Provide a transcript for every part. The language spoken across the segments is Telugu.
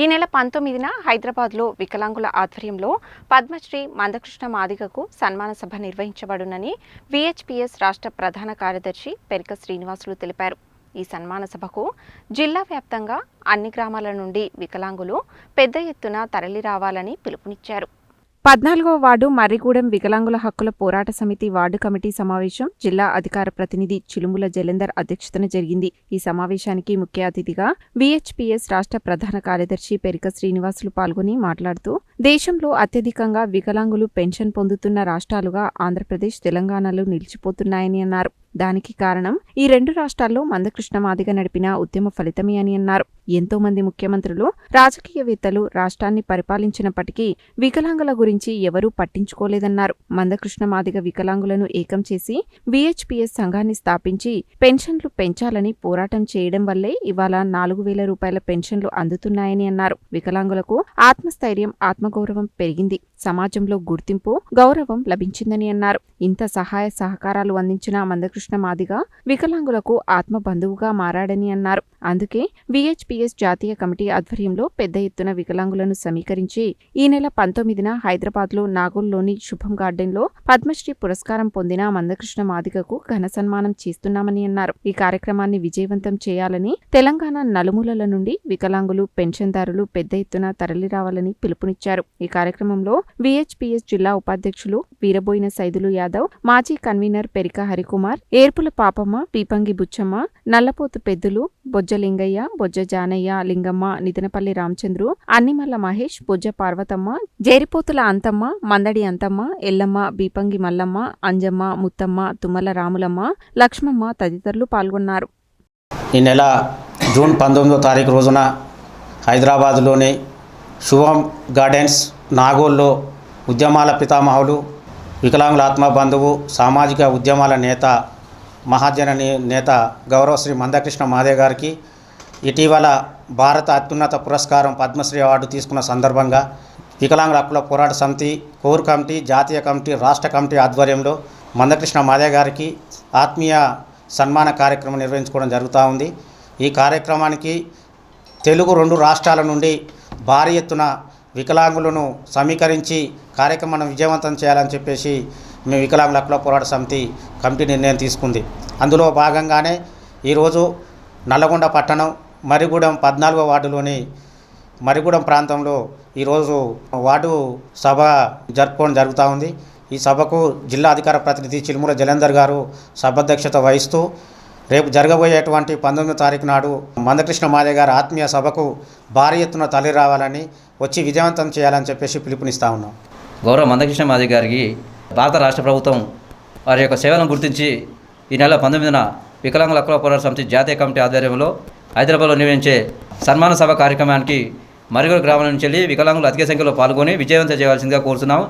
ఈ నెల పంతొమ్మిదిన హైదరాబాద్లో వికలాంగుల ఆధ్వర్యంలో పద్మశ్రీ మందకృష్ణ మాదిగకు సన్మాన సభ నిర్వహించబడునని విహెచ్పిఎస్ రాష్ట్ర ప్రధాన కార్యదర్శి పెరిక శ్రీనివాసులు తెలిపారు. ఈ సన్మాన సభకు జిల్లా వ్యాప్తంగా అన్ని గ్రామాల నుండి వికలాంగులు పెద్ద ఎత్తున తరలి రావాలని పిలుపునిచ్చారు. పద్నాలుగో వార్డు మర్రిగూడెం వికలాంగుల హక్కుల పోరాట సమితి వార్డు కమిటీ సమావేశం జిల్లా అధికార ప్రతినిధి చిలుముల జలంధర్ అధ్యక్షతన జరిగింది. ఈ సమావేశానికి ముఖ్య అతిథిగా విహెచ్పిఎస్ రాష్ట్ర ప్రధాన కార్యదర్శి పెరిక శ్రీనివాసులు పాల్గొని మాట్లాడుతూ దేశంలో అత్యధికంగా వికలాంగులు పెన్షన్ పొందుతున్న రాష్ట్రాలుగా ఆంధ్రప్రదేశ్ తెలంగాణలో నిలిచిపోతున్నాయని అన్నారు. దానికి కారణం ఈ రెండు రాష్ట్రాల్లో మందకృష్ణ మాదిగ నడిపిన ఉద్యమ ఫలితమే అని అన్నారు. ఎంతో మంది ముఖ్యమంత్రులు రాజకీయవేత్తలు రాష్ట్రాన్ని పరిపాలించినప్పటికీ వికలాంగుల గురించి ఎవరూ పట్టించుకోలేదన్నారు. మందకృష్ణ మాదిగ వికలాంగులను ఏకం చేసి విహెచ్పిఎస్ సంఘాన్ని స్థాపించి పెన్షన్లు పెంచాలని పోరాటం చేయడం వల్లే ఇవాళ నాలుగు వేల రూపాయల పెన్షన్లు అందుతున్నాయని అన్నారు. వికలాంగులకు ఆత్మస్థైర్యం ఆత్మగౌరవం పెరిగింది. సమాజంలో గుర్తింపు గౌరవం లభించిందని అన్నారు. ఇంత సహాయ సహకారాలు అందించిన మందకృష్ణ మాదిగ వికలాంగులకు ఆత్మ బంధువుగా మారాడని అన్నారు. అందుకే విహెచ్పి విహెచ్పిఎస్ జాతీయ కమిటీ ఆధ్వర్యంలో పెద్ద ఎత్తున వికలాంగులను సమీకరించి ఈ నెల పంతొమ్మిదిన హైదరాబాద్లో నాగోల్లోని శుభం గార్డెన్లో పద్మశ్రీ పురస్కారం పొందిన మందకృష్ణ మాదిగకు ఘన సన్మానం చేస్తున్నామని అన్నారు. ఈ కార్యక్రమాన్ని విజయవంతం చేయాలని తెలంగాణ నలుమూలల నుండి వికలాంగులు పెన్షన్దారులు పెద్ద ఎత్తున తరలిరావాలని పిలుపునిచ్చారు. ఈ కార్యక్రమంలో విహెచ్పిఎస్ జిల్లా ఉపాధ్యక్షులు వీరబోయిన సైదులు యాదవ్ మాజీ కన్వీనర్ పెరిక హరికుమార్ ఏర్పుల పాపమ్మ పీపంగి బుచ్చమ్మ నల్లపోతు పెద్దులు బొజ్జ లింగయ్య బొజ్జ జానయ్య లింగమ్మ నితినపల్లి రామచంద్రు అన్నిమల్ల మహేష్ బొజ్జ పార్వతమ్మ జేరిపోతుల అంతమ్మ మందడి అంతమ్మ ఎల్లమ్మ బీపంగి మల్లమ్మ అంజమ్మ ముత్తమ్మ తుమ్మల రాములమ్మ లక్ష్మమ్మ తదితరులు పాల్గొన్నారు. ఈ నెల జూన్ పంతొమ్మిదో తారీఖు రోజున హైదరాబాద్లోని శుభం గార్డెన్స్ నాగోల్లో ఉద్యమాల పితామహులు వికలాంగుల ఆత్మ బంధువు సామాజిక ఉద్యమాల నేత మహాజన నే- నేత గౌరవశ్రీ మందకృష్ణ మాదే గారికి ఇటీవల భారత అత్యున్నత పురస్కారం పద్మశ్రీ అవార్డు తీసుకున్న సందర్భంగా వికలాంగుల హక్కుల పోరాట సమితి కోర్ కమిటీ జాతీయ కమిటీ రాష్ట్ర కమిటీ ఆధ్వర్యంలో మందకృష్ణ మాదే గారికి ఆత్మీయ సన్మాన కార్యక్రమం నిర్వహించుకోవడం జరుగుతూ ఉంది. ఈ కార్యక్రమానికి తెలుగు రెండు రాష్ట్రాల నుండి భారీ ఎత్తున వికలాంగులను సమీకరించి కార్యక్రమాన్ని విజయవంతం చేయాలని చెప్పేసి మేము వికలాంగుల హక్కుల పోరాట సమితి కమిటీ నిర్ణయం తీసుకుంది. అందులో భాగంగానే ఈరోజు నల్లగొండ పట్టణం మరిగూడెం పద్నాలుగో వార్డులోని మరిగూడెం ప్రాంతంలో ఈరోజు వార్డు సభ జరుపుకోవడం జరుగుతూ ఉంది. ఈ సభకు జిల్లా అధికార ప్రతినిధి చిలుముల జలంధర్ గారు సభాధ్యక్షత వహిస్తూ రేపు జరగబోయేటువంటి పంతొమ్మిదో తారీఖు నాడు మందకృష్ణ మాదే గారి ఆత్మీయ సభకు భారీ ఎత్తున తల్లి రావాలని వచ్చి విజయవంతం చేయాలని చెప్పేసి పిలుపునిస్తా ఉన్నాం. గౌరవ మందకృష్ణ మాది గారికి భారత రాష్ట్ర ప్రభుత్వం వారి యొక్క సేవలను గుర్తించి ఈ నెల పంతొమ్మిదిన వికలాంగుల హక్కుల పోరాట సమితి జాతీయ కమిటీ ఆధ్వర్యంలో హైదరాబాద్లో నిర్వహించే సన్మాన సభ కార్యక్రమానికి మరుగుడు గ్రామం నుంచి వెళ్ళి వికలాంగులు అధిక సంఖ్యలో పాల్గొని విజయవంతం చేయవలసిందిగా కోరుతున్నాం.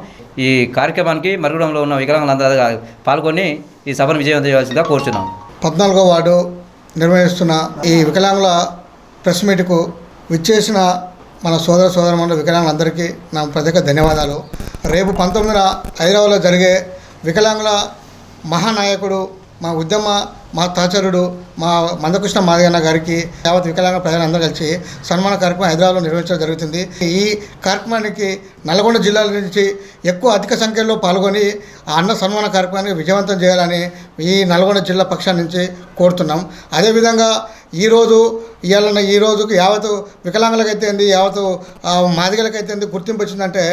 ఈ కార్యక్రమానికి మరుగుడంలో ఉన్న వికలాంగులందరూ పాల్గొని ఈ సభను విజయవంతం చేయవలసిందిగా కోరుచున్నాం. పద్నాలుగో వార్డు నిర్వహిస్తున్న ఈ వికలాంగుల ప్రెస్ మీట్కు విచ్చేసిన మన సోదర సోదరమణులు వికలాంగులందరికీ నా ప్రత్యేక ధన్యవాదాలు. రేపు పంతొమ్మిదిన హైదరాబాద్లో జరిగే వికలాంగుల మహానాయకుడు మా ఉద్యమ మా తాచరుడు మా మందకృష్ణ మాదిగన్న గారికి యావత్ వికలాంగ ప్రజలందరూ కలిసి సన్మాన కార్యక్రమం హైదరాబాద్లో నిర్వహించడం జరుగుతుంది. ఈ కార్యక్రమానికి నల్గొండ జిల్లాల నుంచి ఎక్కువ అధిక సంఖ్యలో పాల్గొని ఆ అన్న సన్మాన కార్యక్రమాన్ని విజయవంతం చేయాలని ఈ నల్గొండ జిల్లా పక్షాన్ని నుంచి కోరుతున్నాం. అదేవిధంగా ఈరోజు ఇవాళ ఈ రోజుకు యావత్ వికలాంగులకైతే ఏంది యావత్ మాదిగలకైతే ఏంది గుర్తింపు వచ్చిందంటే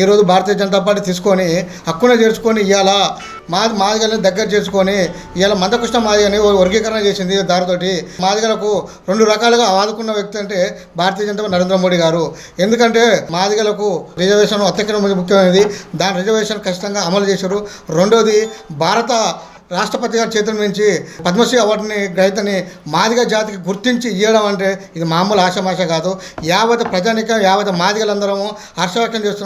ఈరోజు భారతీయ జనతా పార్టీ తీసుకొని హక్కున చేర్చుకొని ఇవాళ మా మాదిగల్ని దగ్గర చేసుకొని ఇవాళ మందకృష్ణ మాదిగని వర్గీకరణ చేసింది దారితోటి. మాదిగలకు రెండు రకాలుగా ఆదుకున్న వ్యక్తి అంటే భారతీయ జనతా నరేంద్ర మోడీ గారు. ఎందుకంటే మాదిగలకు రిజర్వేషన్ అత్యధిక ముఖ్యమైనది. దాని రిజర్వేషన్ ఖచ్చితంగా అమలు చేశారు. రెండోది భారత రాష్ట్రపతి గారి చేతుల నుంచి పద్మశ్రీ అవార్డుని గ్రహీతని మాదిగ జాతికి గుర్తించి ఇవ్వడం అంటే ఇది మామూలు ఆశమాష కాదు. యావత్ ప్రజానికం యావత్ మాదిగలందరము హర్ష వ్యక్తం చేస్తున్నారు